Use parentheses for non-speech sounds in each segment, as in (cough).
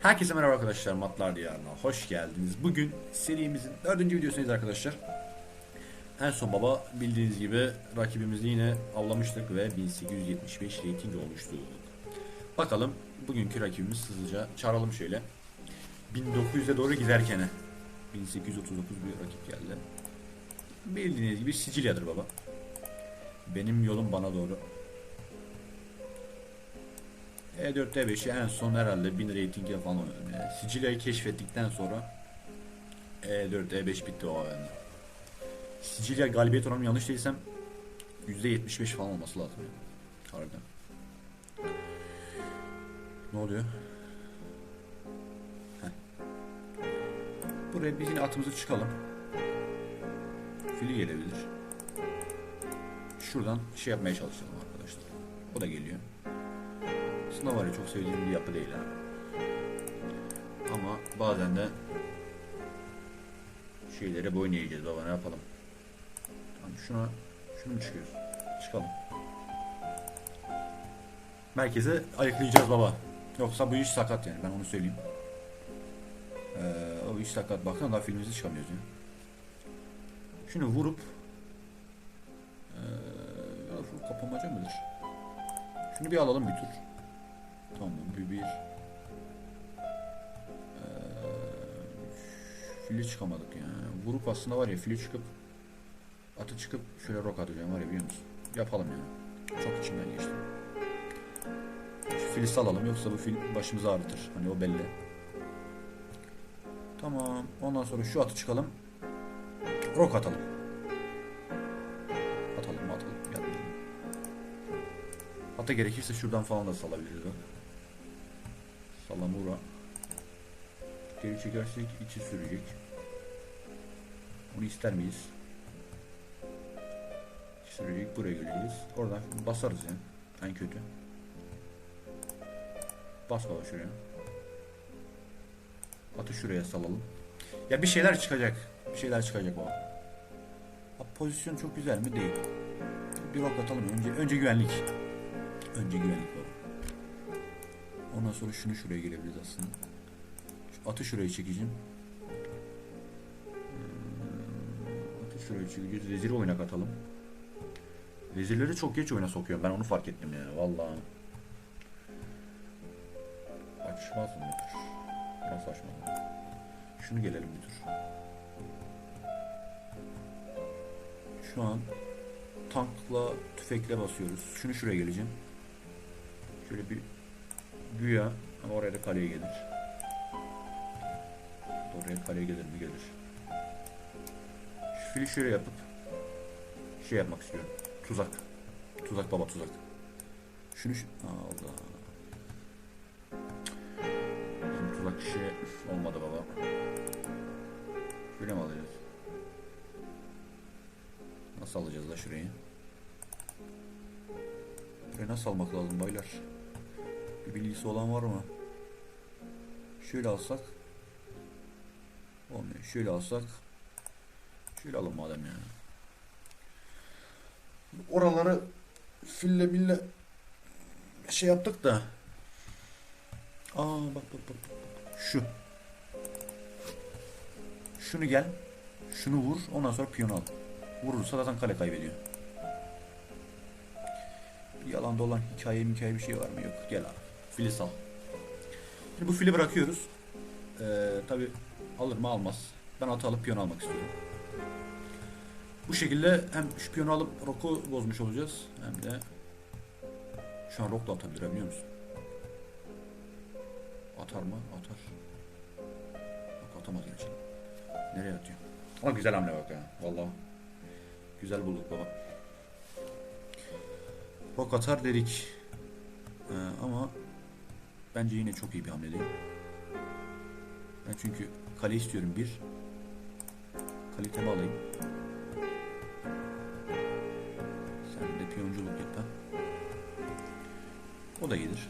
Herkese merhaba arkadaşlar Matlar Diyarı'na hoş geldiniz. Bugün serimizin dördüncü videosundayız arkadaşlar. En son baba bildiğiniz gibi rakibimizi yine avlamıştık ve 1875 rating olmuştu. Bakalım bugünkü rakibimiz hızlıca çağıralım şöyle. 1900'e doğru giderken 1839 bir rakip geldi. Bildiğiniz gibi Sicilya'dır baba. Benim yolum bana doğru. E4 E5'i en son herhalde 1000 ratingle falan oynadım yani. Sicilya'yı keşfettikten sonra E4 E5 bitti o oyunda. Sicilya galibiyet oranım yanlış değilsem %75 falan olması lazım yani. Harbiden. Ne oluyor? Heh. Buraya biz yine atımızı çıkalım. Fili gelebilir. Şuradan şey yapmaya çalışalım arkadaşlar. O da geliyor. Aslında var ya çok sevdiğim bir yapı değil ha. Ama bazen de şeylere boyun eğeceğiz baba ne yapalım. Tamam şuna şunu mu çıkıyoruz? Çıkalım. Merkeze ayıklayacağız baba. Yoksa bu iş sakat yani ben onu söyleyeyim. Ee, o iş sakat. Baksana daha filmimizi çıkamıyoruz ya. Şunu vurup ee, kapamaca mıdır? Şunu bir alalım bir tur. Tamam bir bir. Ee, fili çıkamadık ya. Vurup aslında var ya fili çıkıp atı çıkıp şöyle rok atacağım var ya biliyor musun? Yapalım ya. Çok içimden geçti. Şu fili salalım yoksa bu fil başımızı ağrıtır. Hani o belli. Tamam. Ondan sonra şu atı çıkalım. Rok atalım. Atalım atalım. Yapmayalım. Hatta gerekirse şuradan falan da salabiliriz. Salamura. Geri çekersek içi sürecek. Bunu ister miyiz? Sürecek. Buraya geleceğiz. Oradan basarız yani. En kötü. Bas baba şuraya. Atı şuraya salalım. Ya bir şeyler çıkacak. Bir şeyler çıkacak baba. Ha, pozisyon çok güzel mi? Değil. Bir ok atalım. Önce, önce güvenlik. Önce güvenlik baba. Ondan sonra şunu şuraya gelebiliriz aslında. Şu atı şuraya çekeceğim. Hmm, Atı şuraya çekeceğiz. Veziri oyuna katalım. Vezirleri çok geç oyuna sokuyorum. Ben onu fark ettim ya. Vallahi. Açmaz mı? Nasıl açmaz? Şunu gelelim bir tur. Şu an tankla tüfekle basıyoruz. Şunu şuraya geleceğim. Şöyle bir güya ama oraya da kaleye gelir. Oraya kaleye gelir mi gelir. Şu şöyle yapıp şey yapmak istiyorum. Tuzak. Tuzak baba tuzak. Şunu şu... Allah. Bizim tuzak işi olmadı baba. Şöyle mi alacağız? Nasıl alacağız da şurayı? Şurayı nasıl almak lazım baylar? Bilgisi olan var mı? Şöyle alsak. Olmuyor. Şöyle alsak. Şöyle alın madem ya. Oraları fille mille şey yaptık da. Aa bak bak bak. bak. Şu. Şunu gel. Şunu vur. Ondan sonra piyonu al. Vurursa zaten kale kaybediyor. Yalan dolan hikaye hikaye bir şey var mı? Yok. Gel abi. Fili sal. Şimdi bu fili bırakıyoruz. Ee, Tabi alır mı almaz. Ben atı alıp piyon almak istiyorum. Bu şekilde hem şu piyonu alıp roku bozmuş olacağız. Hem de şu an rok da atabilir biliyor musun? Atar mı? Atar. Bak atamaz gerçi. Nereye atıyor? Ama güzel hamle bak ya. Vallahi. Güzel bulduk baba. Rok atar dedik. Ee, ama bence yine çok iyi bir hamle değil. Ben çünkü kale istiyorum bir. Kalitemi alayım. Sen de piyonculuk yap ha. O da gelir.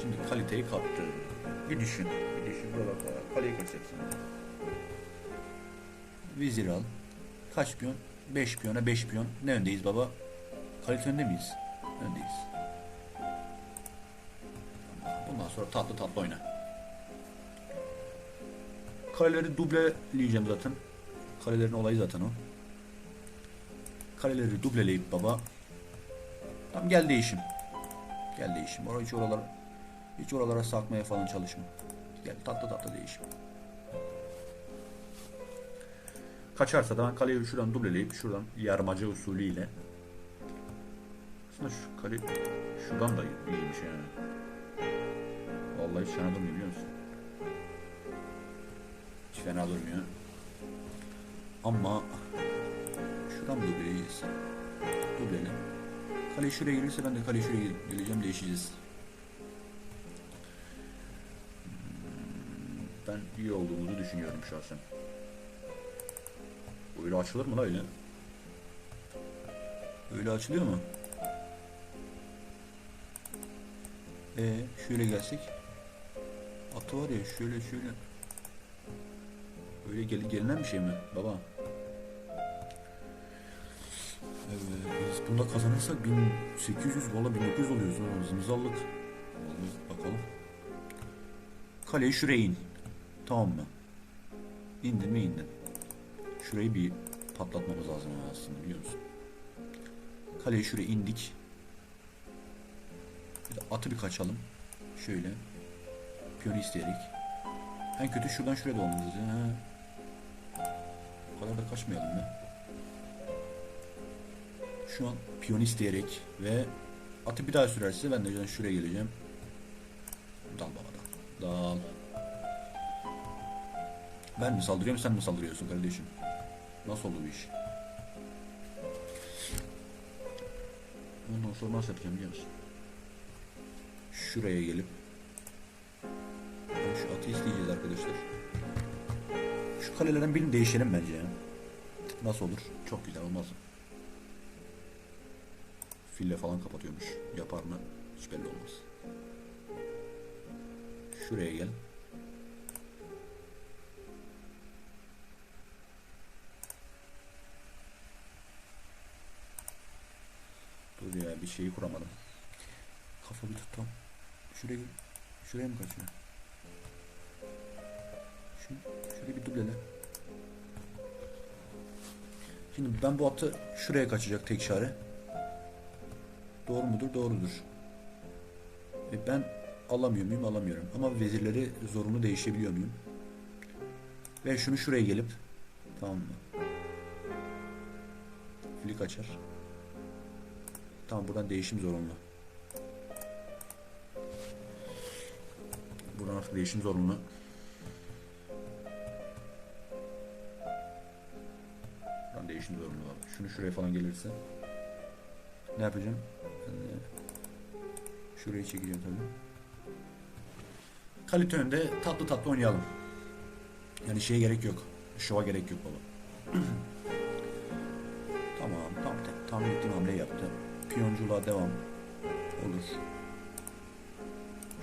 Şimdi kaliteyi kaptı. Bir düşün. Bir düşün. Burada bak. Kaleyi kaçacaksın. Vizir al. Kaç piyon? 5 piyona 5 piyon. Ne öndeyiz baba? Kalite önde miyiz? Öndeyiz. Ondan sonra tatlı tatlı oyna. Kaleleri dubleleyeceğim zaten. Kalelerin olayı zaten o. Kaleleri dubleleyip baba. Tam gel değişim. Gel değişim. Oraya hiç oralara hiç oralara sakmaya falan çalışma. Gel tatlı tatlı değişim. Kaçarsa da ben kaleyi şuradan dubleleyip şuradan yarmaca usulüyle aslında şu kale şuradan da iyiymiş yani. Vallahi hiç fena durmuyor biliyor musun? Hiç fena durmuyor. Ama şuradan dubleyiz. Dublele. Kale şuraya gelirse ben de kale şuraya gel- geleceğim değişeceğiz. Hmm, Ben iyi olduğumuzu düşünüyorum şahsen. Öyle açılır mı la öyle? Öyle açılıyor mu? Ee, şöyle gelsek. Atı var ya şöyle şöyle. Öyle gel gelinen bir şey mi baba? Evet, biz bunda kazanırsak 1800 valla 1900 oluyoruz. Zımzallık. Vallahi bakalım. Kaleyi şuraya in. Tamam mı? İndin mi indin. Şurayı bir patlatmamız lazım aslında biliyor musun? Kaleyi şuraya indik. Bir de atı bir kaçalım. Şöyle. Piyonu isteyerek. En kötü şuradan şuraya. Ha. O kadar da kaçmayalım be. Şu an piyon isteyerek ve atı bir daha sürerse ben de şuraya geleceğim. Dal baba dal. Dal. Ben mi saldırıyorum sen mi saldırıyorsun kardeşim? Nasıl oldu bu iş? Ondan sonra nasıl yapacağım biliyor musun? Şuraya gelip şu atı isteyeceğiz arkadaşlar. Şu kalelerden birini değişelim bence ya. Nasıl olur? Çok güzel olmaz mı? Fille falan kapatıyormuş. Yapar mı? Hiç belli olmaz. Şuraya gel. Dur ya bir şeyi kuramadım. Kafa bir tuttum. Şuraya şuraya mı kaçıyor? Şuraya bir dublele. Şimdi ben bu atı şuraya kaçacak tek şare. Doğru mudur? Doğrudur. E ben alamıyor muyum? Alamıyorum. Ama vezirleri zorunlu değişebiliyor muyum? Ve şunu şuraya gelip tamam mı? Flik açar. Tamam buradan değişim zorunlu. Buradan artık değişim zorunlu. Değişim zorunlu abi. Şunu şuraya falan gelirse. Ne yapacağım? Şuraya çekeceğim tabii. Kalite önünde tatlı tatlı oynayalım. Yani şeye gerek yok. Şova gerek yok baba. (clears throat) tamam tam tam ettiğim hamle yaptı. Piyonculuğa devam. Olur.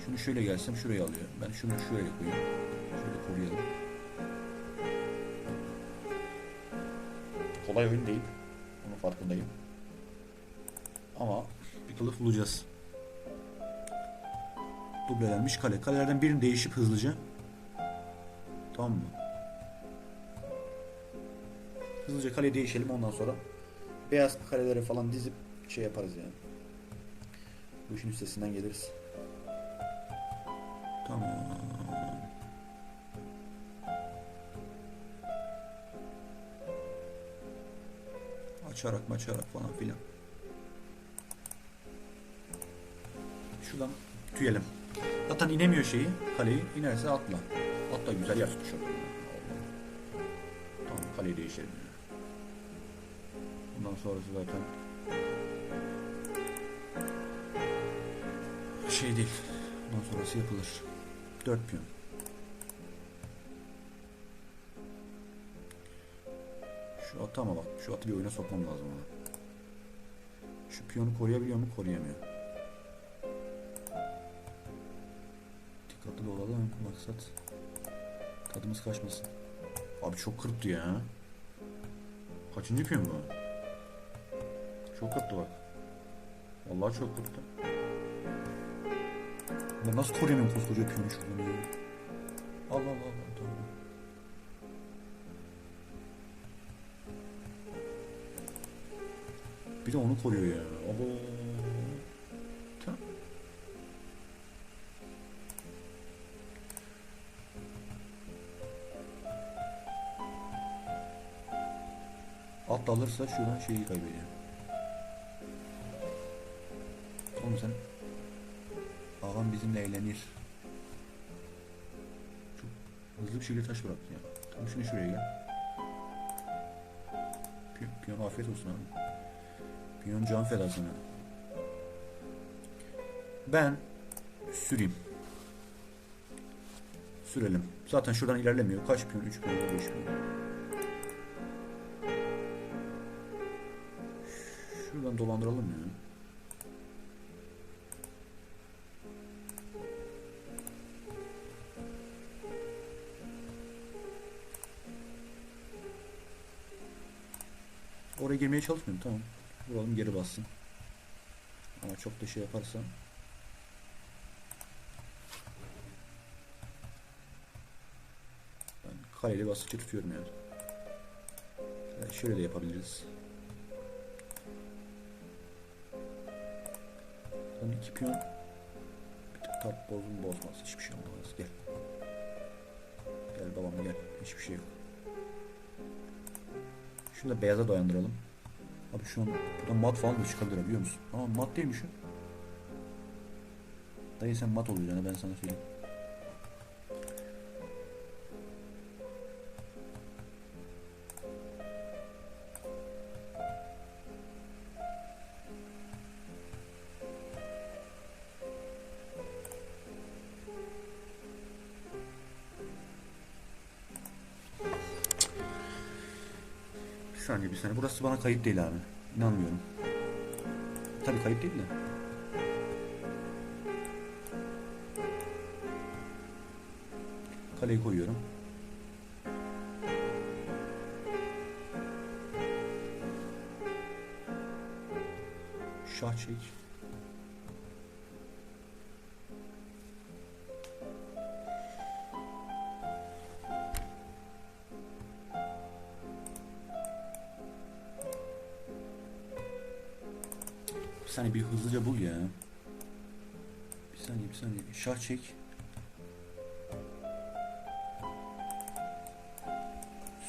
Şunu şöyle gelsem şuraya alıyor. Ben şunu şuraya koyayım. Şöyle koruyalım. Kolay oyun değil. Onun farkındayım. Ama bir kılıf bulacağız. Dublelenmiş kale. Kalelerden birini değişip hızlıca. Tamam mı? Hızlıca kale değişelim ondan sonra beyaz kaleleri falan dizip şey yaparız yani. Bu işin üstesinden geliriz. Tamam. Açarak maçarak falan filan. Şuradan tüyelim. Zaten inemiyor şeyi, kaleyi. İnerse atla. Atla güzel yer tutuşur. Tamam kaleyi değişelim. Bundan sonrası zaten şey değil. Bundan sonrası yapılır. Dört piyon. Atı ama bak. Şu atı bir oyuna sokmam lazım ona. Şu piyonu koruyabiliyor mu? Koruyamıyor. Dikkatli olalım maksat. Tadımız kaçmasın. Abi çok kırptı ya. Kaçıncı piyon bu? Çok kırptı bak. Vallahi çok kırptı. Ben nasıl koruyamıyorum koskoca piyonu şuradan. Allah Allah Allah. Tamam. De onu koruyor ya. Abo. Tamam. Alırsa şuradan şeyi kaybediyor. Oğlum sen Ağam bizimle eğlenir. Çok hızlı bir şekilde taş bıraktı ya. Tamam şimdi şuraya gel. Piyon afiyet olsun abi. Piyon can. Ben süreyim. Sürelim. Zaten şuradan ilerlemiyor. Kaç piyon? 3 piyon, 5 piyon. Şuradan dolandıralım ya. Oraya girmeye çalışmıyorum tamam. Vuralım geri bassın. Ama çok da şey yaparsam ben kaleyle basıcı tutuyorum yani. Yani şöyle de yapabiliriz. Son iki piyon bir tık tat bozun bozmaz. Hiçbir şey olmaz. Gel. Gel babam gel. Hiçbir şey yok. Şunu da beyaza dayandıralım. Abi şu an burada mat falan da çıkabilir biliyor musun? Ama mat değilmiş o. Dayı sen mat olacaksın ben sana söyleyeyim. Saniye bir saniye. Burası bana kayıt değil abi. İnanmıyorum. Tabii kayıt değil de. Kaleyi koyuyorum. Şah çek. Saniye bir hızlıca bul ya. Bir saniye bir saniye. Şah çek.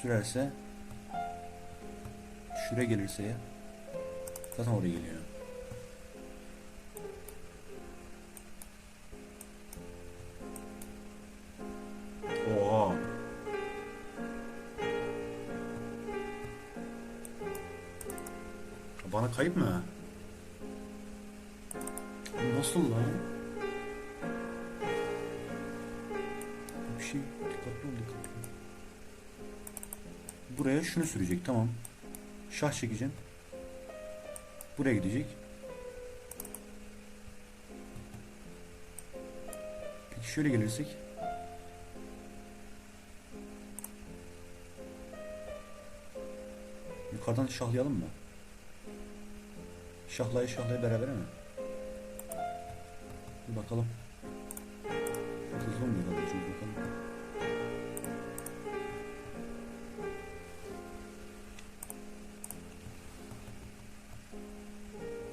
Sürerse şuraya gelirse ya zaten oraya geliyor. Oha. Bana kayıp mı? Nasıl lan? Bir şey dikkatli ol dikkatli. Buraya şunu sürecek tamam. Şah çekeceğim. Buraya gidecek. Peki şöyle gelirsek. Yukarıdan şahlayalım mı? Şahlaya şahlaya beraber mi? Bir bakalım. Çok hızlı herhalde çünkü bakalım.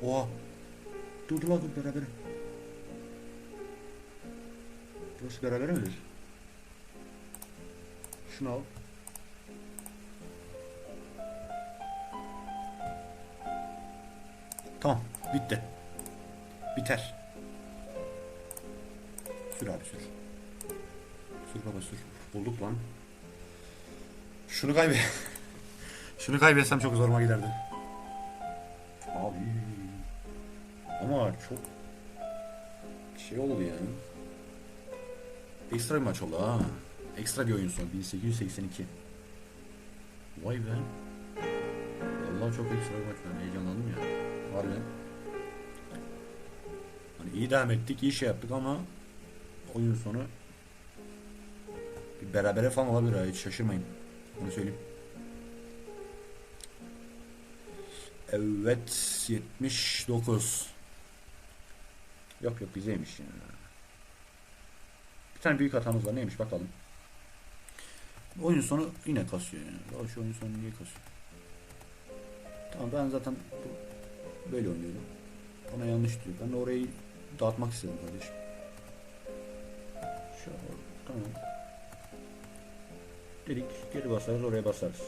Oha. Dur dur beraber. Burası beraber midir? Şunu al. Tamam. Bitti. Biter. Sür abi sür. Sür baba sür. Bulduk lan. Şunu kaybe. (laughs) Şunu kaybetsem çok zoruma giderdi. Abi. Ama çok şey oldu yani. Ekstra bir maç oldu ha. Ekstra bir oyun sonu 1882. Vay be. Vallahi çok ekstra bir maç ben heyecanlandım ya. Harbiden. Hani iyi devam ettik, iyi şey yaptık ama oyun sonu bir berabere falan olabilir hiç şaşırmayın. Onu söyleyeyim. Evet 79 Yok yok bizeymiş ya. Bir tane büyük hatamız var. Neymiş bakalım. Oyun sonu yine kasıyor yani. Şu oyun sonu niye kasıyor? Tamam ben zaten böyle oynuyorum. Ona yanlış diyor. Ben orayı dağıtmak istedim kardeşim. Şu tamam. Dedik geri basarız oraya basarız.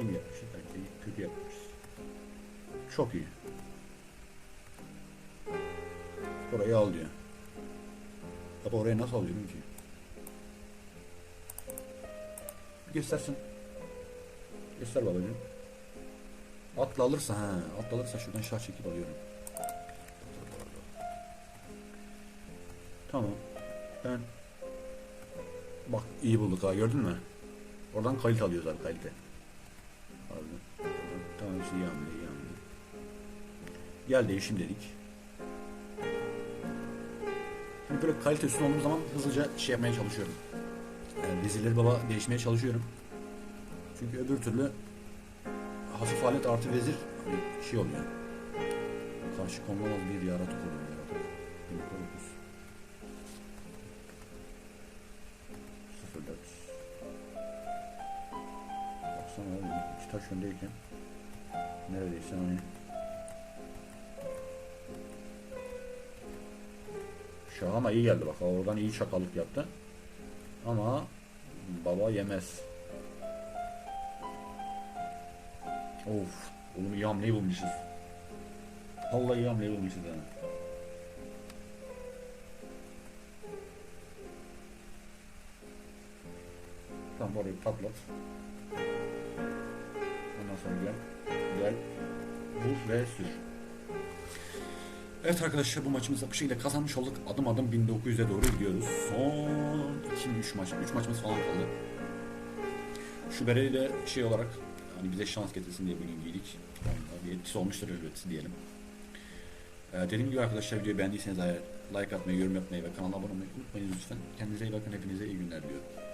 İyi yapmışız belki kötü yapmışız. Çok iyi. Orayı al diyor. Baba oraya nasıl alıyorum ki? Göstersin. Göster babacığım. Atla alırsa ha, atla alırsa şuradan şah çekip alıyorum. Tamam. Ben bak iyi bulduk ha gördün mü? Oradan kalite alıyoruz abi. Tamam işte iyi hamle iyi hamle. Gel değişim dedik. Şimdi böyle kalite üstüne olduğum zaman hızlıca şey yapmaya çalışıyorum. Yani vezirleri baba değişmeye çalışıyorum. Çünkü öbür türlü hafif alet artı vezir hani şey oluyor. Karşı konulamaz bir yaratık oluyor taş öndeyken neredeyse hani Şah ama iyi geldi bak oradan iyi çakallık yaptı. Ama baba yemez. Of. Oğlum iyi hamleyi bulmuşuz. Vallahi iyi hamleyi bulmuşuz yani. Tamam orayı patlat. Ondan sonra gel. Gel. Vur ve sür. Evet arkadaşlar bu maçımızda bu şekilde kazanmış olduk. Adım adım 1900'e doğru gidiyoruz. Son 2-3 maç, 3 maçımız falan kaldı. Şu bereyi de şey olarak hani bize şans getirsin diye bugün giydik. Yani bir etkisi olmuştur elbette diyelim. Ee, dediğim gibi arkadaşlar videoyu beğendiyseniz eğer like atmayı, yorum yapmayı ve kanala abone olmayı unutmayın lütfen. Kendinize iyi bakın. Hepinize iyi günler diliyorum.